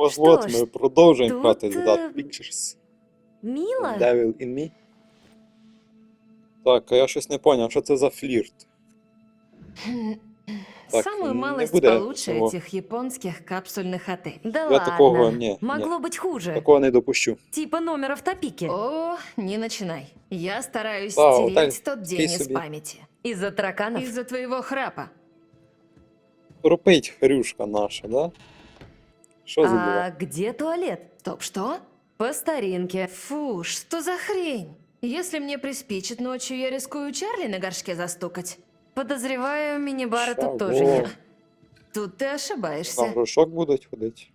Ось Що от ж, ми продовжуємо тут, грати в е, Dark Pictures. Мило? Devil in me. Так, а я щось не поняв, що це за флірт? Так, Самую не малость буде получше цього. этих японских капсульных отелей. Да Я ладно. такого не- Могло не. быть хуже. Такого не допущу. Типа номера в топике. О, не начинай. Я стараюсь Да, стереть отель тот день такий из собі. памяти. Из-за тараканов. Из-за твоего храпа. Хрупить хрюшка наша, да? Що за А дела? где туалет? Стоп, что? По старинке. Фу, что за хрень? Если мне приспичит ночью, я рискую Чарли на горшке застукать. Подозреваю, мини-бара тут тоже нет. Тут ты ошибаешься. Там грошок будуть ходити.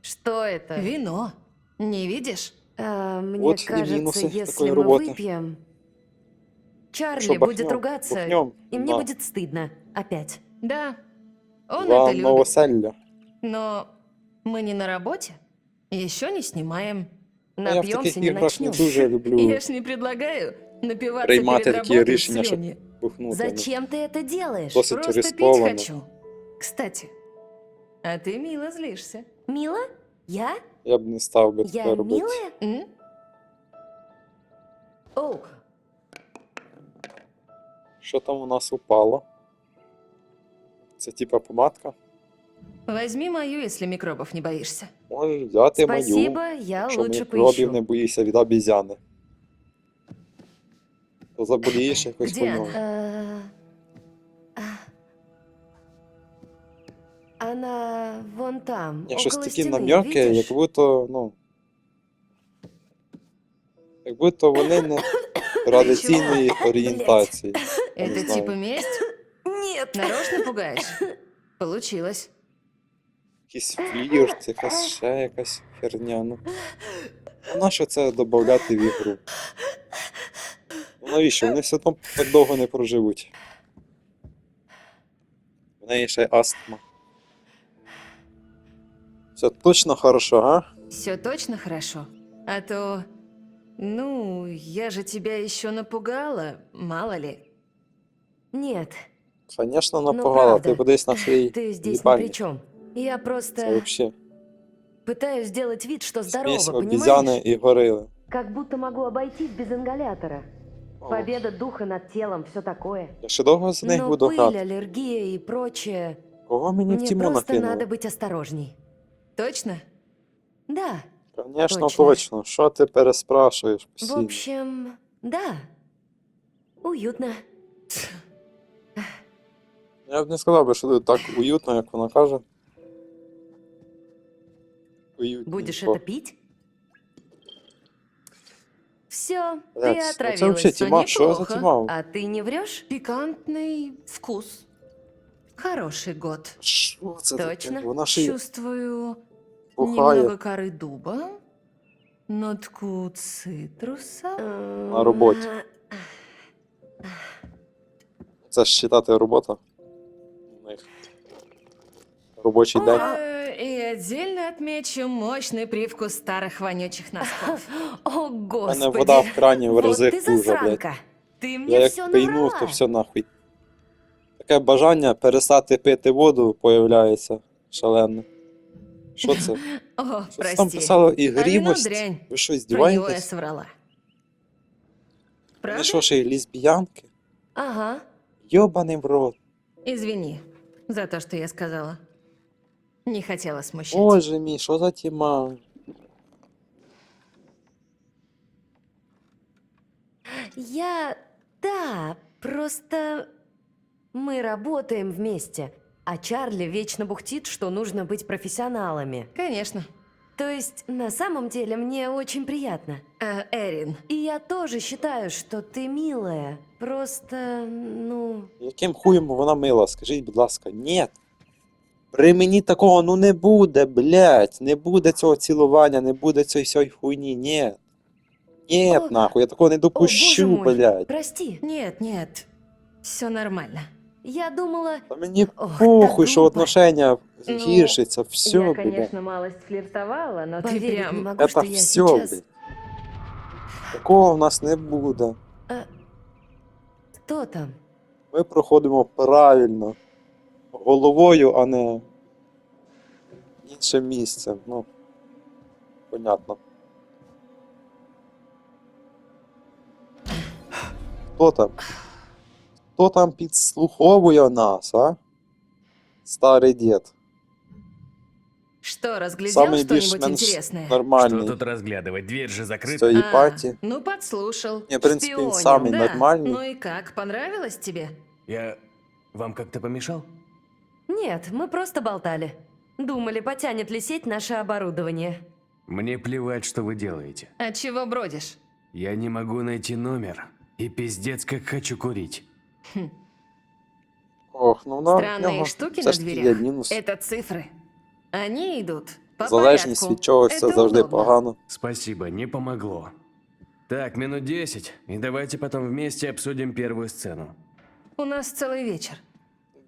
Что это? Вино. Не видишь? А, мне Вот кажется, минусы если такой мы работы. выпьем, Чарли Что, будет бахнем? ругаться, Бахнем и мне на будет стыдно. Опять. Да. Он за это любит. новоселля. Но мы не на работе. Еще не снимаем. А я в таких Напьемся, не іграх не начнем. дуже люблю Я ж не предлагаю напиваться Приймати перед такі работой рішення, в щоб слюни. бухнути. Зачем ты это делаешь? Досить Просто пить рисковано. хочу. Кстати, а ты мило злишься. Мила? Я? Я б не став би Я таке робити. милая? М? Оу, Що там у нас упало? Це типа помадка? Возьми мою, если микробов не боишься. Можеш взяти спасибо, мою, я що лучше мікробів поищу. не боїшся від обізяни. То заболієш якось Де хуйньою. Э, а. Она вон там, Я щось около такі стены, нам'яки, як видишь? будто, ну. Як будто вони не традиційної орієнтації. Я не Это знаю. типа месть? Нет. Нарочно пугаешь? Получилось. Якийсь флірт, якась ще якась херня. Ну. А нащо це додати в ігру? Ну навіщо? Вони все одно так довго не проживуть. В неї ще й астма. Все точно хорошо, а? Все точно хорошо. А то... Ну, я же тебя еще напугала, мало ли. Нет, Звісно, Ну, напугала. правда. Ти подивись на свій ты здесь ни при чем. Я Це просто взагалі пытаюсь сделать вид, что здорово, смесь понимаешь? обізяни і горили. Как будто могу обойтись без ингалятора. О, Победа духа над телом, все такое. Я ще довго за них Но буду пыль, грати. аллергия и прочее. Кого мені в Мне тіму просто накинули? надо быть осторожней. Точно? Да, Звісно, Точно. точно. Що ти переспрашуєш в постійно? общем, да. Уютно. Я б не сказав би, що тут так уютно, як вона каже. Уютненько. Будешь это пить? Все, ты отравилась. вообще тема, що за тема? А ты не врешь? Пикантный вкус. Хороший год. Що це Точно. таке? Вона ще Чувствую бухає. немного коры дуба, нотку цитруса. На роботі. Це ж читати робота. У них робочий день. Э, И отдельно отмечу мощный привкус старых вонючих носков. О, У мене господи. вода в крані в вот рази ты хуже, блядь. засранка. Ты Я мне все як пийнув, наврала. то все нахуй. Таке бажання перестати пити воду появляється шалене. Що це? О, Що це там прости. писало А вино ігрівость? дрянь. Ви що, Про него я здіваєтесь? соврала. Вони Правда? що, ще й лесбіянки? Ага. Йобаний в рот. Извини за то, что я сказала. Не хотела смущать. Боже мій, що за тіма? Я... Да, просто... Мы работаем вместе, а Чарли вечно бухтит, что нужно быть профессионалами. Конечно. То есть, на самом деле, мне очень приятно. Э, Эрин, И я тоже считаю, что ты милая. Просто, ну... Яким хуєм вона мила? Скажіть, будь ласка, ні. При мені такого ну не буде, блядь. Не буде цього цілування, не буде цієї всьої хуйні, ні. Ні, О, нахуй, я такого не О, боже допущу, мой, блядь. прости. нет, нет. Все нормально. Я думала... Та мені Ох, похуй, так що глупо. отношения Ну, гіршиться, все, я, блядь. конечно, малость флиртовала, но ты Поверить не прям... могу, Это что я все, сейчас... блядь. Такого в нас не буде. Кто там? Ми проходимо правильно. Головою, а не інше місце. Ну. Понятно. Хто там? Хто там підслуховує нас, а? Старий дід. Что, разглядел Самый что-нибудь більш-менш интересное? Что нормальний тут разглядывать? Дверь же з закрыта. цієї А, паті. Ну, подслушал. Не, в принципе, Шпионил, самый да. нормальный. Ну и как, понравилось тебе? Я вам как-то помешал? Нет, мы просто болтали. Думали, потянет ли сеть наше оборудование. Мне плевать, что вы делаете. От чего бродишь? Я не могу найти номер. И пиздец, как хочу курить. Ох, ну на Странные нього штуки все на ж таки є дверях. мінус. Это цифры. Они идут по Залежність порядку. від чогось це Это завжди удобно. погано. Спасибо, не помогло. Так, минут 10, и давайте потом вместе обсудим первую сцену. У нас целый вечер.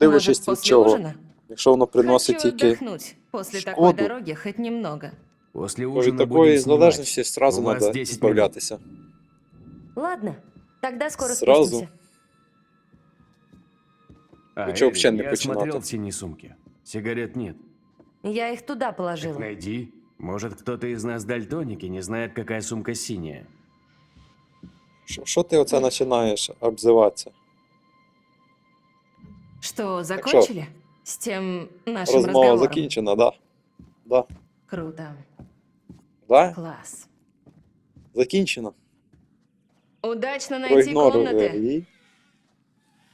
Дивлячись від чого. ужина? Якщо воно приносить Хочу тільки отдохнуть после такой шкоду. дороги хоть немного. После Бо від ужина такої будем снимать. залежності зразу вас треба 10 збавлятися. Ладно, тогда скоро Сразу? спустимся. А, Лучше вообще Элли, не я смотрел в синей сумке. Сигарет нет. Я их туда Так положила. найди. Может, кто-то из нас дальтоники не знает, какая сумка синяя. Що, що ти оце починаєш обзиватися? Что, закончили? С тем нашим Розмова разговором? закінчена, да. Да. Круто. Да? Класс. Закінчено. Удачно найти комнаты. її.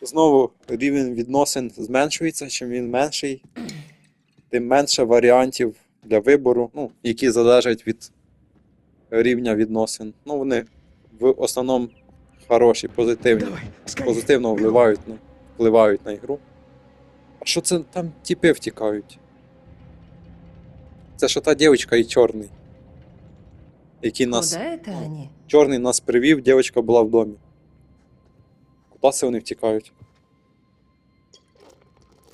Знову рівень відносин зменшується, чим він менший, тим менше варіантів для вибору, ну, які залежать від рівня відносин. Ну, вони в основному хороші, позитивні. позитивно впливають на, впливають на ігру. А що це там тіпи втікають? Це що та дівчинка і чорний. Який нас. Куда это они? Чорний нас привів, дівчинка була в домі. Куди це вони втікають?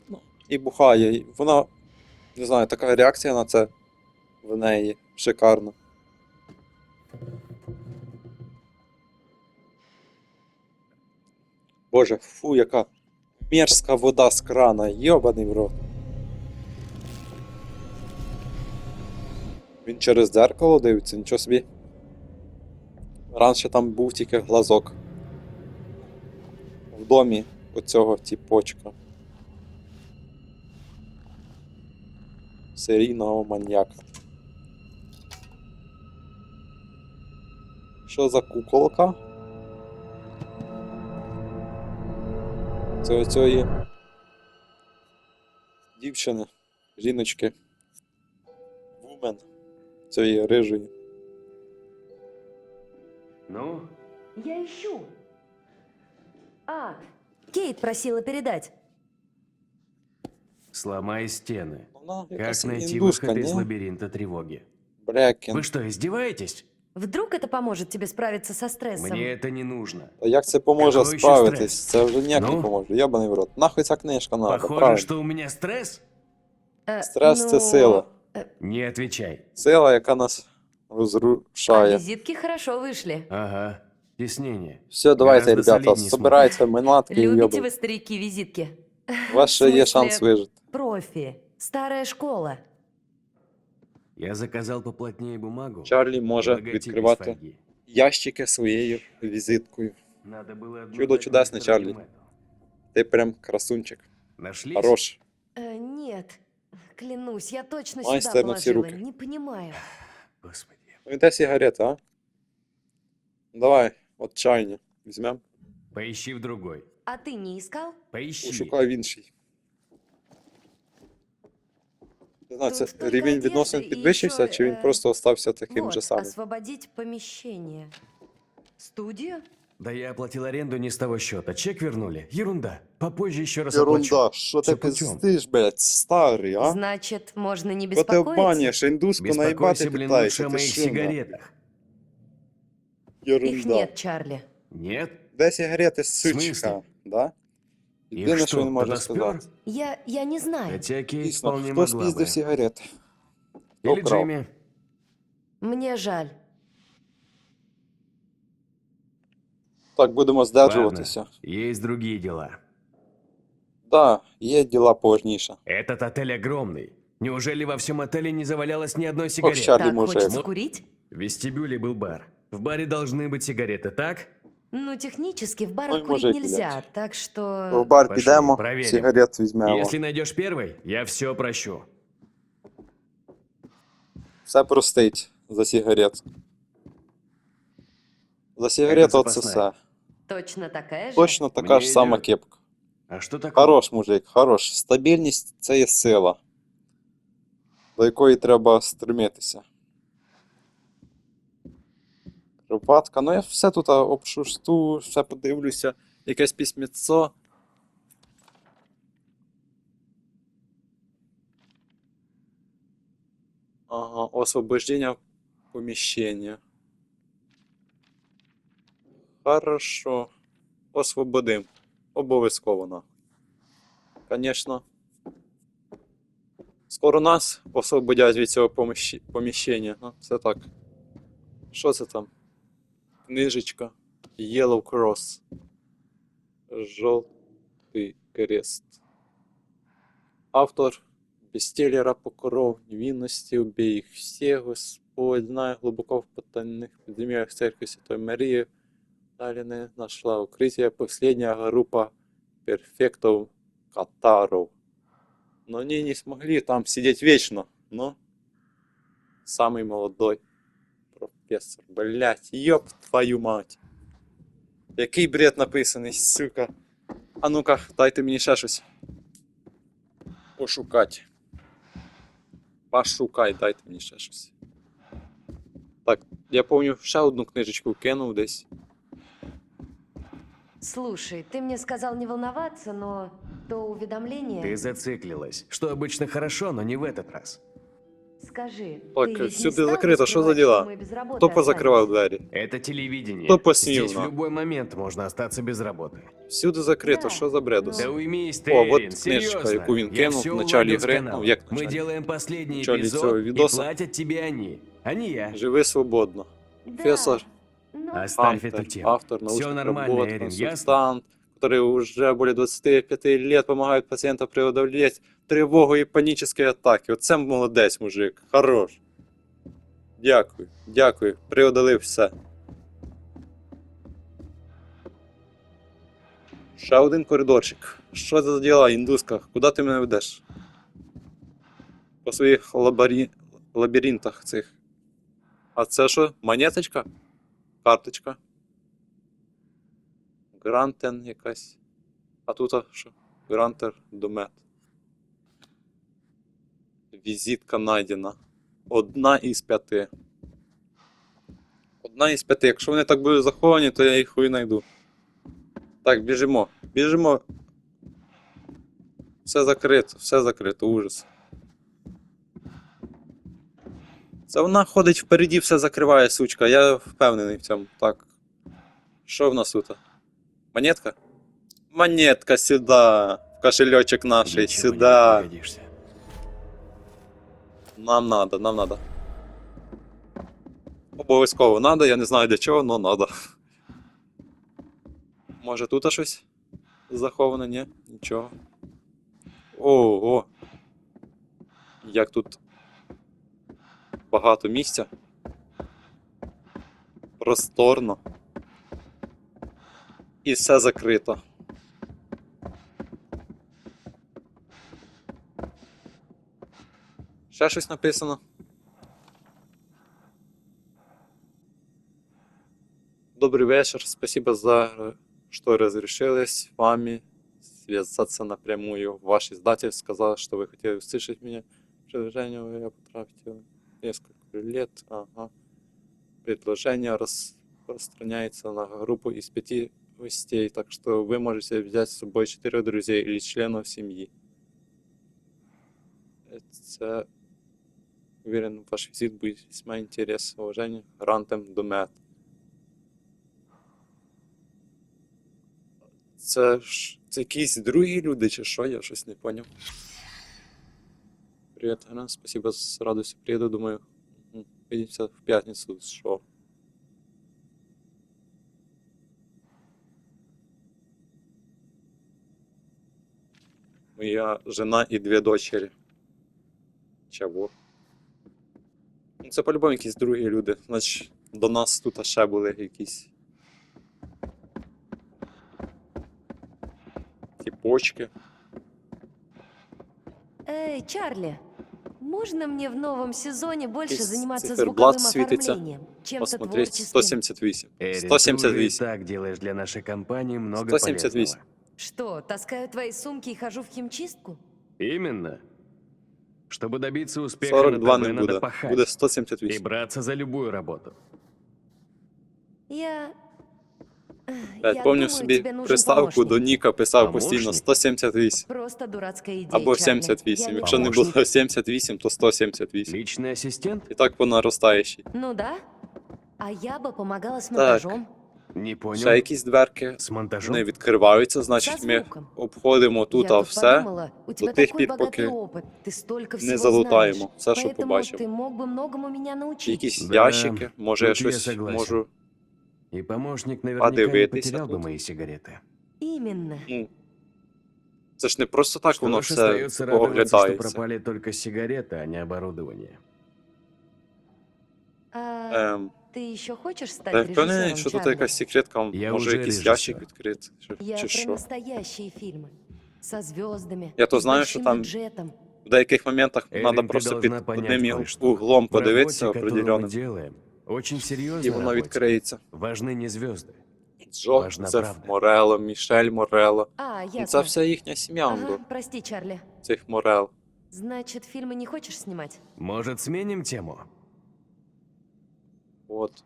Ну, і бухає. і Вона, не знаю, така реакція на це в неї шикарна. Боже, фу, яка мерзка вода з крана, йобаний в рот. Він через дзеркало дивиться, нічого собі. Раніше там був тільки глазок. В домі оцього тіпочка. Серійного маньяка. Що за куколка? Це оцієї дівчини, жіночки. Вумен. Цієї рижої. Ну, Я ищу. А, Кейт просила передать. сломай стены. Вона Как якась найти індушка, выход из ні? лабиринта тревоги? Брекен. Вы что, издеваетесь? Вдруг это поможет тебе справиться со стрессом? Мне это не нужно. А як це поможе Какой ще справитись? стрес? Це вже ніяк не Ну? поможе. Ябаний в рот. Нахуй ця книжка надо, Похоже, правильно. что у меня стресс? Э, Стресс це ну, сила. Не отвечай. Сила, яка нас А розрушає. визитки хорошо вышли. Ага, теснение. Все, давайте, Гораздо ребята, солідніше собирайте минатки і Любите йоби. вы старики визитки? У вас ще є в смислі? шанс вижити. Профи. Старая школа. Я заказал поплотнее бумагу. Чарлі може логотип из відкривати фольги. ящики своєю візиткою. Надо было одну Чудо дать чудесне, мистеру Чарлі. Гюмету. Ти прям красунчик. Нашлись? Хорош. Э, нет, клянусь, я точно Майстер сюда на все положила. руки. Не понимаю. Господи. Ну, де сигарета, а? Давай, от чайні. Візьмем. Поищи в другой. А ты не искал? Поищи. Шукай в інший. Не знаю, це рівень відносин підвищився, чи він просто остався таким вот, же самим? освободить помещение. Студию? Да я оплатил аренду не с того счета. Чек вернули. Ерунда. Попозже еще раз оплачу. Ерунда, що ти чому? пиздиш, блядь, старий, а? Значит, можно не Бо ти беспокоиться? обманюєш, індуску наїбати Беспокойся, блин, лучше о ти моих нахуй? сигаретах. Их Ерунда. нет, Чарли. Нет? Де сигарети, смислі? сучка, да? Их Єдине, что, що він може кто-то сказати. спер? Я, я не знаю. Хотя Кейт Дійсно, вполне хто могла спіздив бы. сигарети? Хто Или вкрав? Джимми. Мне жаль. Так, будемо здержуватися. Есть другие дела. Да, є діла поважніше. Этот отель огромный. Неужели во всем отеле не завалялось ни одной сигареты? Общак. Так, мужик. хочется Ну- курить? В вестибюле был бар. В баре должны быть сигареты, так? Ну, технически в барах Ой, курить нельзя, блядь. так В что... бар Пошли, підемо, проверимо. сигарет візьмемо. Если найдешь первый, я все прощу. Все простить за сигарет. За оце запасная. все. Точно такая же? Точно така Мені ж сама йде. кепка. А что такое? Хорош, мужик, хорош. Стабільність це є сила, до якої треба стремитися. Кроватка, ну я все тут обшушту, все подивлюся, якесь письмецо. Ага, освобождення поміщення. Хорошо. Освободим. Обов'язково нахуй. Конечно. Скоро нас освободять від цього поміщ- поміщення. Ну, це так. Що це там? Книжечка. Yellow Cross. Жовтий крест. Автор Бестеллера покоров невинности убей их всех, Господь, знає глибоко в потайних підземеллях церкви Святой. Далі не знайшла укриття. Последня група перфектов Катаров. Но они не смогли там сидеть вечно. Но самый молодой профессор. Блять, ёб твою мать. Який бред написаний, сука. А ну-ка, дайте мені ще щось. Пошукать. Пошукай, дайте мені ще щось. Так, я помню, ще одну книжечку кинув десь. Слушай, ты мне сказал не волноваться, но то уведомление... Ты зациклилась. Что обычно хорошо, но не в этот раз. Скажи, Так, ты ведь не всюди стал закрито, що за скрывать, діла? что мы без работы Хто позакривав останемся? двері? Это телевидение. Кто посмел, Здесь в на? любой момент можно остаться без работы. Всюди закрито, Да. що за бредус? Да уймись, О, вот Террин, книжечка, серьезно. яку він Я кинув все в началі уладил с гри. каналом. Ну, як в Мы началі? делаем последний началі цього эпизод, и відоса. платят тебе они, а не я. Живи свободно. Да, Профессор но- Оставь Автор, эту тему. автор Всё научных нормально, работ, Эрин, консультант, Который уже более 25 лет помогает пациентам преодолеть тревогу и панические атаки. Оце молодець, мужик. Хорош. Дякую, дякую. Преодолив все. Ще один коридорчик. Що це за діла, індуска? Куди ти мене ведеш? По своїх лабарі... лабіринтах цих. А це що? Монеточка? Карточка. Грантен якась. А тут а, що? Грантер домет. Візитка найдена. Одна із п'яти. Одна із п'яти. Якщо вони так будуть заховані, то я їх хуй знайду. Так, біжимо. Біжимо. Все закрито, все закрито, ужас. Це вона ходить впереді, все закриває, сучка. Я впевнений в цьому. Так. Що в нас тут? Монетка? Монетка сюда. В кошелечек наш, Ничего не сюда. пригодишься. Нам надо, нам надо. Обов'язково надо, я не знаю для чого, но надо. Може тут щось заховане, ні? Нічого. Ого. Як тут багато місця. Просторно. І все закрито. Ще щось написано. Добрый вечер. Спасибо за что разрешили с вами связаться напрямую. Ваш издатель сказал, что вы хотели услышать меня. Предложение я потратил несколько лет. Ага. Предложение распространяется на группу из пяти гостей, так что вы можете взять с собой четырех друзей или членов семьи. Это Уверен, ваш визит будет весьма интересен. Уважение, Рантем Думет. Це ж це якісь другі люди, чи що? Я щось не поняв. Привіт, Гена, спасибо, з радостью приеду, думаю. Мгм. Увидимся в пятницу. Що? Моя жена і дві дочері. Чого? Ну, це по-любому якісь другі люди. Значить, до нас тут ще були якісь. Тіпочки. Эй, Чарли, можно мне в новом сезоне больше Здесь заниматься циферблат звуковым светится. оформлением, чем-то Посмотреть творческим? 178. Эрин, ты уже и 178. так делаешь для нашей компании много 178. полезного. Что, таскаю твои сумки и хожу в химчистку? Именно. Чтобы добиться успеха 42 на не ТБ буде. надо пахать Буде и 178. браться за любую работу. Я... Я Я помню думаю, собі тебе нужен приставку до помощник. Ніка писав Помощник? постійно 178. Просто дурацкая идея, Або Чарли. 78. Я не Якщо не Помощник? було 78, то 178. Личный ассистент? І так по наростаючій. Ну да. А я бы помогала с Так. монтажом. Не понял. Ще якісь дверки С монтажом? не відкриваються, Со значить ми звуком. обходимо тут я а тут все. подумала, у тебя тих такой пір, богатый поки опыт, ты столько не всего залутаємо знаешь. все, що Поэтому побачимо. ты мог бы многому меня научить. Якісь Да, ящики, може я тут я щось согласен. можу. И помощник наверняка не Подивитися потерял бы тут. мои сигареты. Именно. Ну, це ж не просто так Что воно ж, все остается радоваться, что оглядається. пропали только сигареты, а не оборудование. А Ем, ты еще хочешь стать я впевнений, режиссером, що тут Чарли? якась секретка, Я може вже якийсь режисер. ящик відкрити, чи, Я чи про що. настоящие фильмы. Со звездами. Я то с знаю, що большим там бюджетом. В деяких моментах Ерін, треба ти просто должна під понять одним кое-что. углом В подивитися работе, которую мы определенним, делаем, очень серьезно і воно відкриється. Важны не звезды. Джо, Важна Зеф правда. Морело, Мішель Морело. А, Ну, ясно. Це вся їхня сім'я, Ага, ага. прости, Чарли. цих Морел. Значит, фильмы не хочешь снимать? Может, сменим тему? От.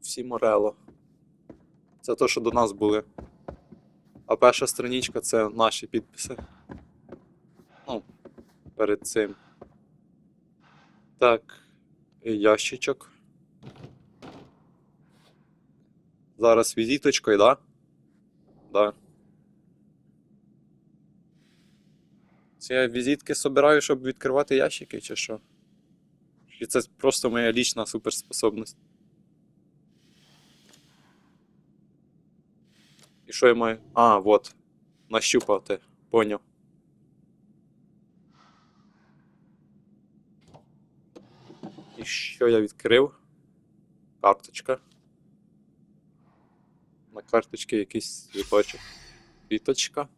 Всі Морело. Це то, що до нас були. А перша страничка це наші підписи. Ну, перед цим. Так. І ящичок. Зараз візиточкою, да? Да. Це я візитки собираю, щоб відкривати ящики, чи що? Чи це просто моя лічна суперспособність? І що я маю? А, от. Нащупати. Поняв. І що я відкрив? Карточка. На карточці якийсь цвіточок. Квіточка.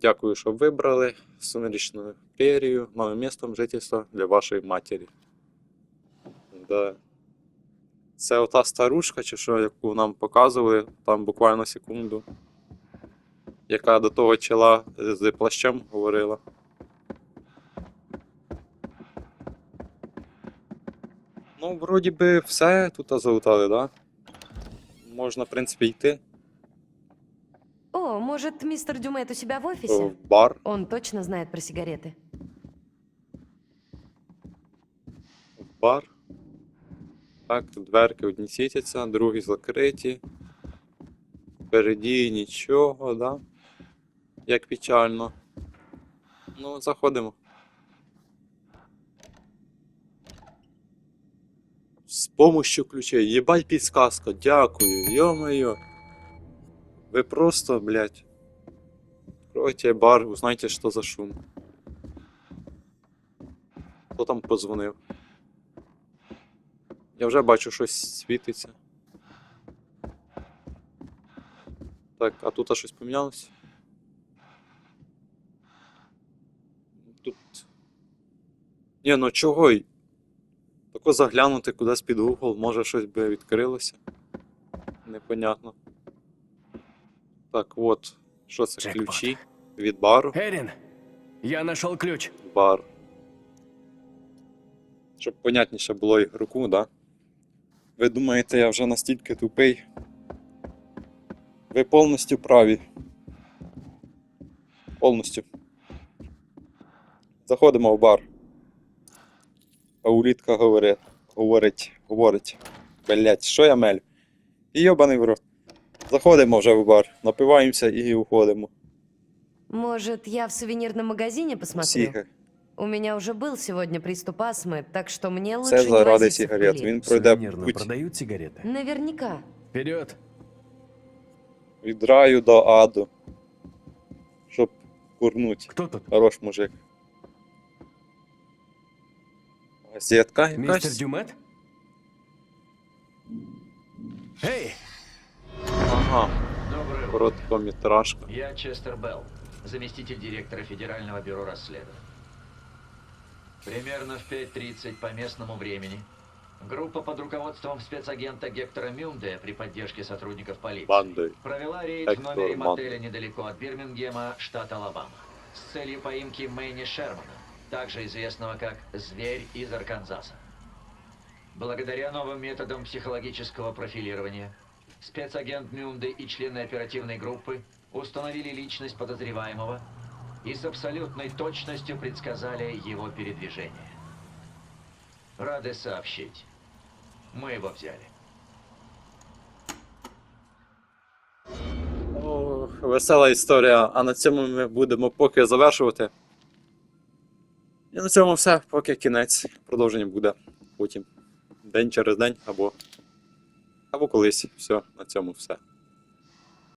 Дякую, що вибрали сумеречну перію новим містом жительства для вашої матері. Да. Це ота старушка, чи що, яку нам показували там буквально секунду, яка до того чола з плащем говорила. Ну, вроді би, все тут залутали, да? Можна, в принципі, йти может, мистер Дюмет у себя в в бар. Он точно знает про сигареты. в бар. Так, дверки одні світяться, другі закриті. Впереді нічого, да? Як печально. Ну, заходимо. З помощью ключей. Єбать підсказка, дякую, йо-моє. Ви просто, блядь. Откройте бар, узнайте, що за шум. Хто там позвонив? Я вже бачу щось світиться. Так, а тут щось помінялося? Тут. Ні, ну чого? Тако заглянути кудись під угол, може щось би відкрилося. Непонятно. Так, от. Що це? Джекпот. Ключі від бару. Эрин, я нашел ключ. бар. Щоб понятніше було ігроку, да? Ви думаєте, я вже настільки тупий? Ви повністю праві. Повністю. Заходимо в бар. А улітка говорить, говорить, говорить. Блять, що я мелю? Йобаний в рот. Заходимо вже в бар, напиваємося і уходимо. Может, я в сувенирном магазине посмотрю? Всіх. У меня уже был сегодня приступ астмы, так что мне лучше Це не заради возиться в сигарет. Ну, пыли. Він В пройде сувенирном путь. продают сигареты? Наверняка. Вперед! Від раю до аду. Щоб курнуть. Кто тут? Хорош мужик. Газетка Мистер якась? Дюмет? Эй! Ага, Доброе короткометражка. Я Честер Белл, заместитель директора Федерального бюро расследований. Примерно в 5.30 по местному времени группа под руководством спецагента Гектора Мюнде при поддержке сотрудников полиции Бандой. провела рейд Гектор в номере мотеля недалеко от Бирмингема, штат Алабама, с целью поимки Мэйни Шермана, также известного как «Зверь из Арканзаса». Благодаря новым методам психологического профилирования, спецагент Мюнде и члены оперативной группы установили личность подозреваемого и с абсолютной точностью предсказали его передвижение. Рады сообщить. Мы его взяли. О, весела історія. А на цьому ми будемо поки завершувати. І на цьому все, поки кінець. Продовження буде потім. День через день або. або колись. Все, на цьому все.